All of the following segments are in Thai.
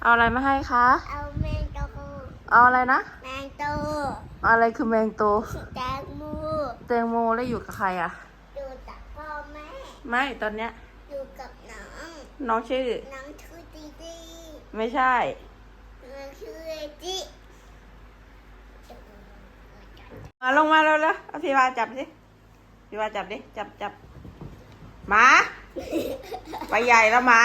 เอาอะไรมาให้คะ เอาแมงโตเอาอะไรนะ แมงโตอะไรคือแมงโตแตงโมแตงโมแล้วอยู่กับใครอะ อยู่กับพ่อแม่ ไม่ตอนเนี้ย อยู่กับน้อง น้องชื่อ น้องชื่อดีดีไม่ใช่ น้องชื่อเอจิมาลงมาแล้วแล้วเอาพี่วาจับสิพี่วาจับดิ จับจับหมา ไปใหญ่แล้วหมา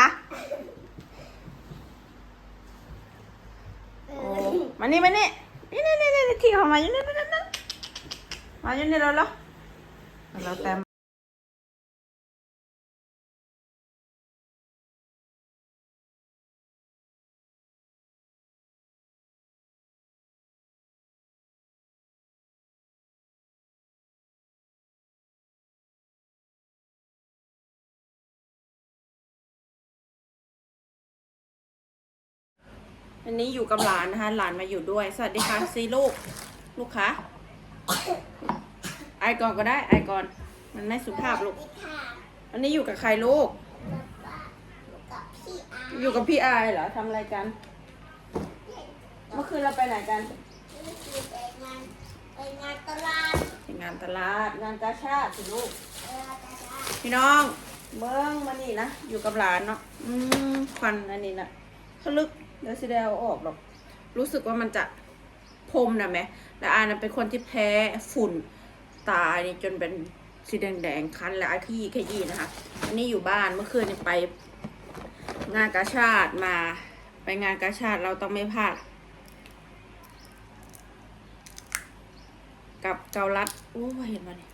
มานี่มานี่นี่นี่นี่นี่ที่เขามาอยู่นี่นี่นี่มาอยู่นี่แล้วเหรอเราแต้ม อันนี้อยู่กับหลานนะคะ หลานมาอยู่ด้วย สวัสดีค่ะซีลูก ลูกค้าไอก่อนก็ได้ ไอก่อน มันไม่สุภาพลูกสวัสดีค่ะอันนี้อยู่กับใครลูกกับป้ากับพี่อาอยู่กับพี่อายเหรอทำอะไรกัน เมื่อคืนเราไปไหนกันนี่คือไปงานไปงานตลาดไปงานตลาด งานกาชาติสิลูกเออตลาดพี่น้องเบิ้งมานี่นะ อยู่กับหลานเนาะ อืมควันอันนี้นะเขาลึก เดี๋ยวสิได้เอาออกหรอก รู้สึกว่ามันจะพรมนะแม่และอานะเป็นคนที่แพ้ฝุ่นตานี่จนเป็นสีแดงๆคันและอาขี้ขยี้นะคะ อันนี้อยู่บ้านเมื่อคืนไป งานกาชาติมา ไปงานกาชาติเราต้องไม่พลาด กับเกาลัดโอ้เห็นมาเนี่ย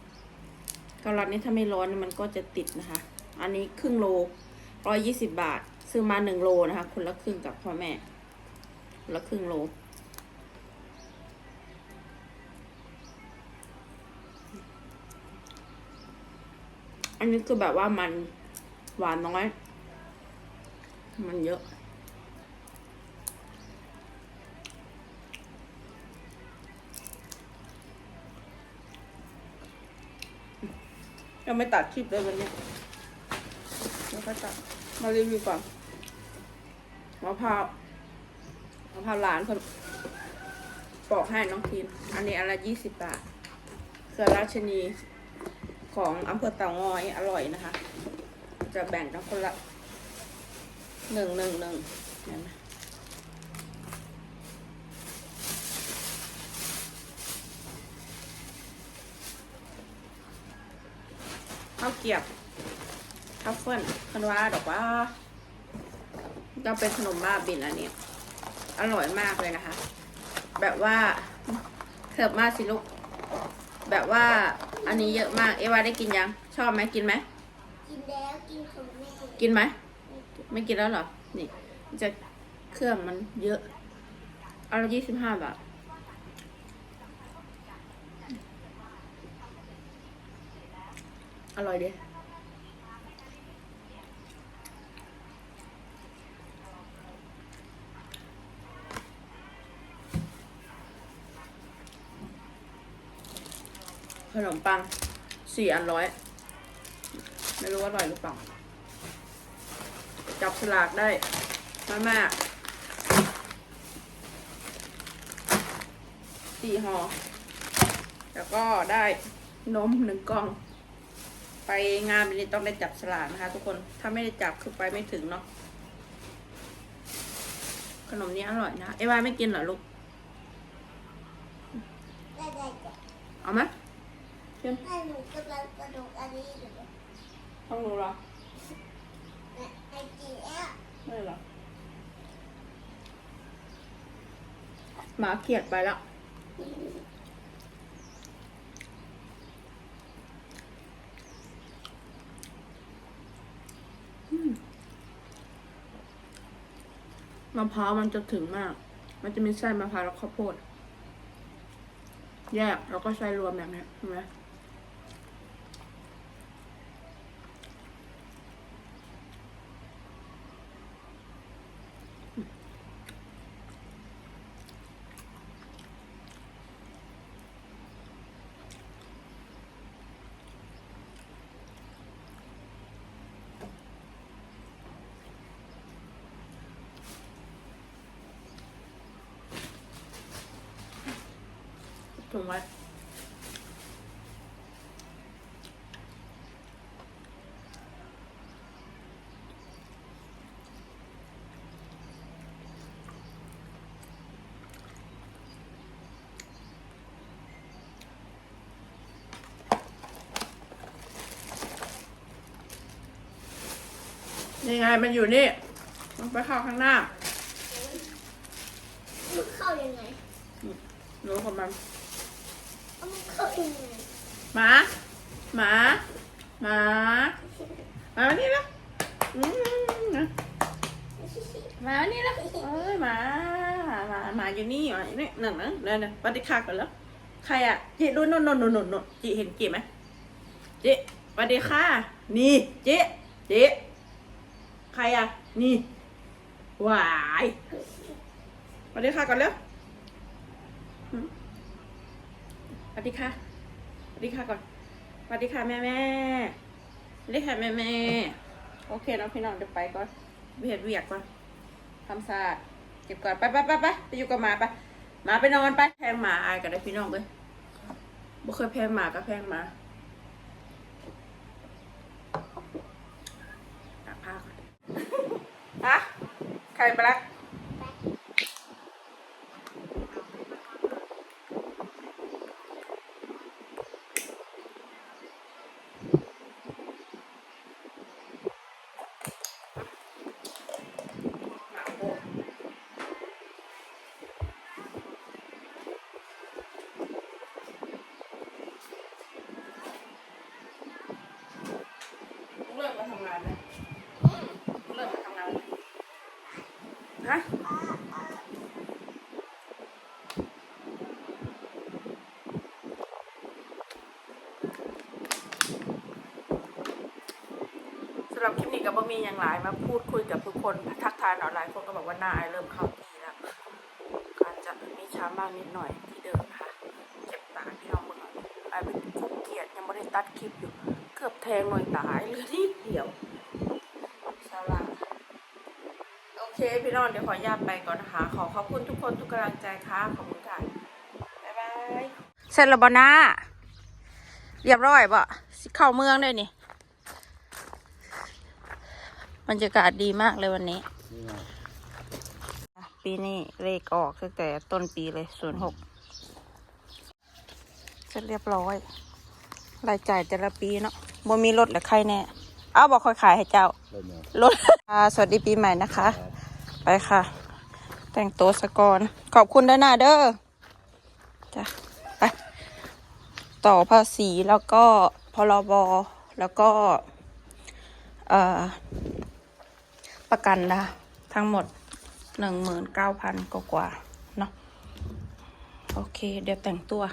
เกาลัดนี่ถ้าไม่ร้อนมันก็จะติดนะคะ อันนี้ครึ่งโลร้อยยี่สิบบาท ซื้อมาหนึ่งโลนะคะ คนละครึ่งกับพ่อแม่คนละครึ่งโลอันนี้คือแบบว่ามันหวานน้อย มันเยอะ ยังไม่ตัดคลิปเลยวันนี้แล้วก็ตัด มารีวิวก่อน มะพร้าวมะพร้าวหลานคนปอกให้น้องทีนอันนี้อนละยี่สิบบาทเสือราชนีของอำเภอเต่างอยอร่อยนะคะ จะแบ่งกันคนละหนึ่งหนึ่งหนึ่งเห็นไหมข้าวเกียบทัฟเฟิลคันว่าดอกว่า ก็เป็นขนมบ้าบินอันนี้ อร่อยมากเลยนะคะ แบบว่าเถิบมากสิลูก แบบว่าอันนี้เยอะมาก เอวาได้กินยัง ชอบไหมกินไหม กินแล้วกินของแม่กินไหม ไม่กินแล้วเหรอ นี่ จะเครื่องมันเยอะเอาละยี่สิบห้าบาทอร่อยดี นมปังสี่อันร้อย ไม่รู้ว่าอร่อยหรือเปล่า จับฉลากได้มากมากสี่ห่อ แล้วก็ได้นมหนึ่งกล่อง ไปงานวันนี้ต้องได้จับฉลากนะคะ ทุกคน ถ้าไม่ได้จับคือไปไม่ถึงเนาะ ขนมนี้อร่อยนะ เอวาไม่กินเหรอลูก เอาไหม เชิญให้หนูกำลังกระดูกอันนี้อยู่ต้องรู้เหรอไอจีแอลไม่เหรอหมาเขียดไปแล้วมะพร้าวมันจะถึงมาก มันจะมีไส้มะพร้าวแล้วข้าวโพด แยกแล้วก็ไส้รวมแบบนี้เห็นไหม ไว้ นี่ไงมันอยู่นี่ มันไปเข้าข้างหน้ามันเข้ายังไงหนูของมัน เอามันเข้าหมา หมาหมามาวันนี้นะอืมาวันนี้นะเอ้ยหมาหมาหมาหมาอยู่นี่หมาอยู่นี่นั่นนะนั่นนะปฏิคาก่อนแล้วใครอะจิดูนนนนนนนจิเห็นจิไหมจิสวัสดีค่ะนี่จิจิใครอะนี่หวายสวัสดีค่ะก่อนเร็ว วัสดีค่ะสวัสดีค่ะก่อนสวัสดีค่ะแม่แม่สวัสดีค่ะแม่แม่โอเคน้องพี่น้องเดี๋ยวไปก่อนไปเห็ดเวียกก่อนทำสะอาดเก็บก่อนไปไปไปไปไปอยู่กับหมาไปหมาไปนอนไปแพงหมาอายกันได้พี่น้องเลยบ่เคยแพงหมาก็แพงหมาตากผ้าก่อนฮะใครไปละหมาโบเลิกมาทำงานเลยเลิกมาทำงานเลยฮะ สำหรับคลิปนี้ก็บ่มีอย่างหลายมาพูดคุยกับทุกคนทักทายหน่อยหลายคนก็บอกว่าหน้าไอเริ่มเข้าทีแล้วการจะมีช้ามากนิดหน่อยที่เดิมค่ะเจ็บตาพี่น้องเมื่อก่อนไอเป็นคุกเกียดยังไม่ได้ตัดคลิปอยู่เกือบแทงหน่อยตายเหลือนิดเดียวสาระโอเคพี่น้องเดี๋ยวขอญาตไปก่อนนะคะ ขอขอบคุณทุกคนทุกกำลังใจค่ะขอบคุณค่ะบ๊ายบายเสร็จแล้วบ่น้าเรียบร้อยบ่เข้าเมืองได้นี่ บรรยากาศดีมากเลยวันนี้ ปีนี้เลขออกตั้งแต่ต้นปีเลยศูนย์หกเสร็จเรียบร้อย รายจ่ายแต่ละปีเนาะบ่มีรถหรือใครแน่ เอาบอกคอยขายให้เจ้าเริ่มแล้วรถอ่าสวัสดีปีใหม่นะคะ ไปค่ะ แต่งตัวสกอนขอบคุณด้วยนะเด้อจ้ะไป ต่อภาษีแล้วก็พรบแล้วก็ เอ่อ ประกันนะทั้งหมดหนึ่งหมื่นเก้าพันกว่าเนาะโอเค เดี๋ยวแต่งตัว